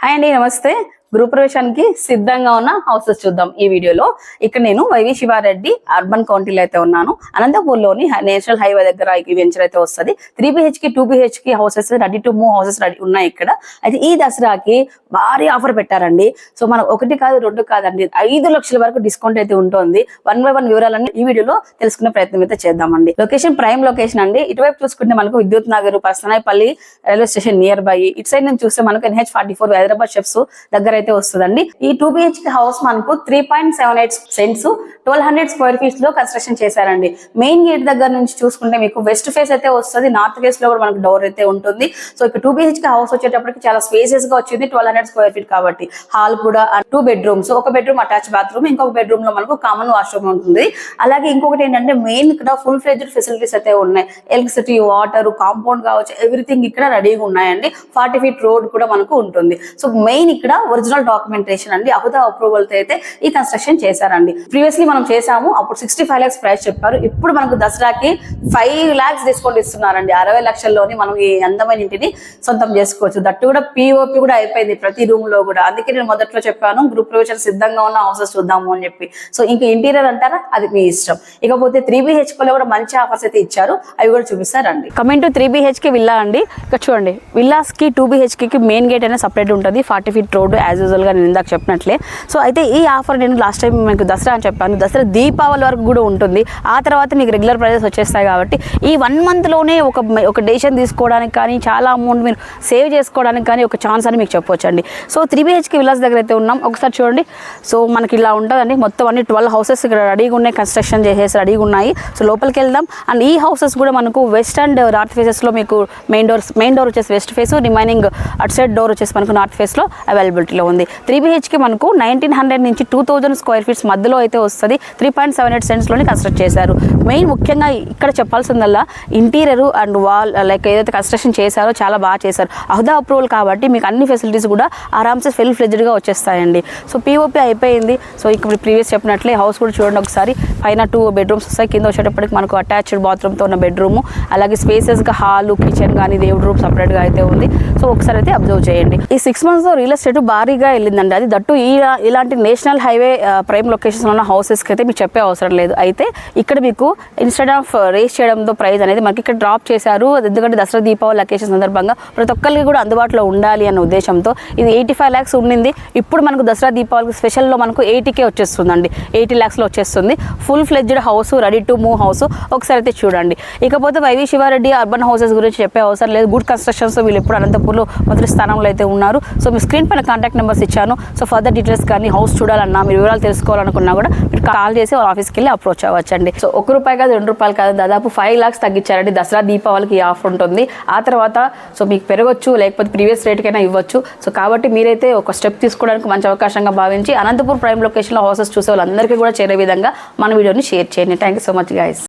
Hi అండి నమస్తే. గృహప్రవేశానికి సిద్ధంగా ఉన్న హౌసెస్ చూద్దాం ఈ వీడియోలో. ఇక్కడ నేను వైవి శివారెడ్డి అర్బన్ కౌంటీలో అయితే ఉన్నాను. అనంతపూర్లోని నేషనల్ హైవే దగ్గర ఈ వెంచర్ అయితే వస్తుంది. Three BHK two BHK houses ready to move houses ready ఉన్నాయి ఇక్కడ. అయితే ఈ దసరాకి భారీ ఆఫర్ పెట్టారండి. సో మనం ఒకటి కాదు రెండు కాదండి ఐదు లక్షల వరకు డిస్కౌంట్ అయితే ఉంటుంది. వన్ బై వన్ వివరాలన్నీ ఈ వీడియోలో తెలుసుకునే ప్రయత్నం అయితే చేద్దామండి. లొకేషన్ ప్రైమ్ లొకేషన్ అండి. ఇటువైపు చూసుకుంటే మనకు Vidyut Nagar Parsanayapalli railway station near by ఇటు సైడ్ నుంచి చూస్తే మనకు ఎన్హెచ్ ఫార్టీ ఫోర్ హైదరాబాద్ షెఫ్స్ దగ్గర అయితే వస్తుందండి. ఈ టూ బిహెచ్కే హౌస్ మనకు three point seven eight cents twelve hundred square ఫీట్స్లో construction చేశారండి. మెయిన్ గేట్ దగ్గర నుంచి చూసుకుంటే మీకు వెస్ట్ ఫేస్ అయితే వస్తుంది నార్త్ ఫేస్లో కూడా మనకు డోర్ అయితే ఉంటుంది. సో ఇక్కడ టూ బిహెచ్కే హౌస్ వచ్చేటప్పటికి చాలా స్పేసెస్గా వచ్చింది ట్వెల్వ్ హండ్రెడ్ స్క్వేర్ ఫీట్ కాబట్టి. హాల్ కూడా టూ బెడ్రూమ్స్ ఒక బెడ్రూమ్ అటాచ్ బాత్రూమ్ ఇంకొక బెడ్రూమ్లో మనకు కామన్ వాష్రూమ్ ఉంటుంది. అలాగే ఇంకొకటి ఏంటంటే మెయిన్ ఇక్కడ ఫుల్ ఫ్లెడ్జ్డ్ ఫెసిలిటీస్ అయితే ఉన్నాయి. ఎలక్ట్రిసిటీ వాటర్ కాంపౌండ్ కావచ్చు ఎవ్రీథింగ్ ఇక్కడ రెడీగా ఉన్నాయండి. ఫార్టీ ఫీట్ రోడ్ కూడా మనకు ఉంటుంది. సో మెయిన్ ఇక్కడ ఒరిజినల్ డాక్యుమెంటేషన్ అండి అహుదా అప్రూవల్తో అయితే ఈ కన్స్ట్రక్షన్ చేశారండి. ప్రీవియస్లీ మనం చేసాము అప్పుడు సిక్స్టీ ఫైవ్ లాక్స్ ప్రైస్ చెప్పారు. ఇప్పుడు మనకు దసరాకి ఫైవ్ లాక్స్ డిస్కౌంట్ ఇస్తున్నారండి. అరవై లక్షల్లోని మనం ఈ అందమైన ఇంటిని సొంతం చేసుకోవచ్చు. దట్టు కూడా పిఓపి కూడా అయిపోయింది ప్రతి రూమ్లో కూడా. అందుకే నేను మొదట్లో చెప్పాను గ్రూప్ ప్రవేశం సిద్ధంగా ఉన్న హౌసెస్ చూద్దాము అని చెప్పి. సో ఇంకా ఇంటీరియర్ అంటారా? అది మీ ఇష్టం. ఇకపోతే త్రీ బిహెచ్కే లో కూడా మంచి ఆఫర్స్ అయితే ఇచ్చారు. అవి కూడా చూపిస్తారండి. Coming to three BHK villa అండి. ఇక్కడ చూడండి విల్లాస్కి టూ బిహెచ్కే కి మెయిన్ గేట్ అనేది సపరేట్ ఉంటుంది. Forty feet road as as యూజువల్గా నేను ఇందాక చెప్పినట్లే. సో అయితే ఈ ఆఫర్ నేను లాస్ట్ టైం మీకు దసరా అని చెప్పాను. దసరా దీపావళి వరకు కూడా ఉంటుంది. ఆ తర్వాత మీకు రెగ్యులర్ ప్రైజెస్ వచ్చేస్తాయి కాబట్టి ఈ వన్ మంత్లోనే ఒక ఒక డెసిషన్ తీసుకోవడానికి కానీ చాలా అమౌంట్ మీరు సేవ్ చేసుకోవడానికి కానీ ఒక ఛాన్స్ అని మీకు చెప్పొచ్చండి. సో త్రీ బిహెచ్కి విలాస్ దగ్గర అయితే ఉన్నాం. ఒకసారి చూడండి. సో మనకి ఇలా ఉంటుందండి. మొత్తం అన్ని ట్వెల్వ్ హౌసెస్ ఇక్కడ రెడీగా ఉన్నాయి. కన్స్ట్రక్షన్ చేసేసి రెడీగా ఉన్నాయి. సో లోపలికి వెళ్దాం. అండ్ ఈ హౌసెస్ కూడా మనకు వెస్ట్ అండ్ నార్త్ ఫేసెస్లో మీకు మెయిన్ డోర్స్ మెయిన్ డోర్ వచ్చేసి west face remaining at side door వచ్చేసి మనకు నార్త్ ఫేస్లో అవైలబిలిటీలో ఉంది. త్రీ బిహెచ్కి మనకు నైన్టీన్ హండ్రెడ్ నుంచి టూ థౌజండ్ స్క్వేర్ ఫీట్స్ మధ్యలో అయితే వస్తుంది. త్రీ పాయింట్ సెవెన్ ఎయిట్ సెంట్స్లోనే కన్స్ట్రక్ట్ చేశారు. మెయిన్ ముఖ్యంగా ఇక్కడ చెప్పాల్సిందల్లా interior and wall uh, like ఏదైతే కన్స్ట్రక్షన్ చేశారో చాలా బాగా చేశారు. అహుదా అప్రూవల్ కాబట్టి మీకు అన్ని ఫెసిలిటీస్ కూడా ఆరామ్సే ఫెల్ ఫ్లెజ్డ్గా వచ్చేస్తాయండి. సో పీఓపీ అయిపోయింది. సో ఇక్కడ ప్రీవియస్ చెప్పినట్లే హౌస్ కూడా చూడండి ఒకసారి. పైన టూ బెడ్రూమ్స్ వస్తాయి. కింద వచ్చేటప్పటికి మనకు అటాచ్డ్ బాత్రూమ్తో ఉన్న బెడ్రూమ్ అలాగే స్పేసెస్గా హాల్ కిచెన్ కానీ దేవుడు రూమ్ సపరేట్గా అయితే ఉంది. సో ఒకసారి అయితే అబ్జర్వ్ చేయండి. ఈ సిక్స్ మంత్స్లో రియల్ ఎస్టేట్ భారీగా వెళ్ళిందండి. అది దట్టు ఈ ఇలాంటి నేషనల్ హైవే ప్రైమ్ లొకేషన్స్ ఉన్న హౌసెస్కి అయితే మీకు చెప్పే అవసరం లేదు. అయితే ఇక్కడ మీకు ఇన్స్టెడ్ ఆఫ్ రేస్ చేయడంతో ప్రైస్ అనేది మనకి ఇక్కడ డ్రాప్ చేశారు. ఎందుకంటే దసరా దీపావళి లొకేషన్ సందర్భంగా ప్రతి ఒక్కరికి కూడా అందుబాటులో ఉండాలి అన్న ఉద్దేశంతో ఇది ఎయిటీ ఫైవ్ ల్యాక్స్ ఉండింది. ఇప్పుడు మనకు దసరా దీపావళికి స్పెషల్లో మనకు ఎయిటీకే వచ్చేస్తుందండి. ఎయిటీ ల్యాక్స్లో వచ్చేస్తుంది. Full fledged house ready to move house ఒకసారి అయితే చూడండి. ఇకపోతే వైవి శివారెడ్డి అర్బన్ హౌసెస్ గురించి చెప్పే అవసరం లేదు. గుడ్ కన్స్ట్రక్షన్స్ వీళ్ళు ఇప్పుడు అనంతపూర్లో మొదటి స్థానంలో అయితే ఉన్నారు. సో మీ స్క్రీన్ పైన కాంటాక్ట్ నెంబర్స్ ఇచ్చాను. సో ఫర్దర్ డీటెయిల్స్ కానీ హౌస్ చూడాలన్నా మీరు వివరాలు తెలుసుకోవాలనుకున్నా కూడా మీరు కాల్ చేసి వాళ్ళ ఆఫీస్కి వెళ్ళి అప్రోచ్ అవ్వచ్చండి. సో ఒక రూపాయి కాదు రెండు రూపాయలు కాదు. దాదాపు ఫైవ్ లాక్స్ తగ్గించారండి. దసరా దీపావళికి ఈ ఆఫర్ ఉంటుంది. ఆ తర్వాత సో మీకు పెరగొచ్చు లేకపోతే ప్రీవియస్ రేట్కైనా ఇవ్వచ్చు. సో కాబట్టి మీరైతే ఒక స్టెప్ తీసుకోవడానికి మంచి అవకాశంగా భావించి అనంతపూర్ ప్రైమ్ లొకేషన్లో హౌసెస్ చూసే వాళ్ళందరికీ కూడా చేరే విధంగా మనం వీడియోని షేర్ చేయండి. Thank you so much guys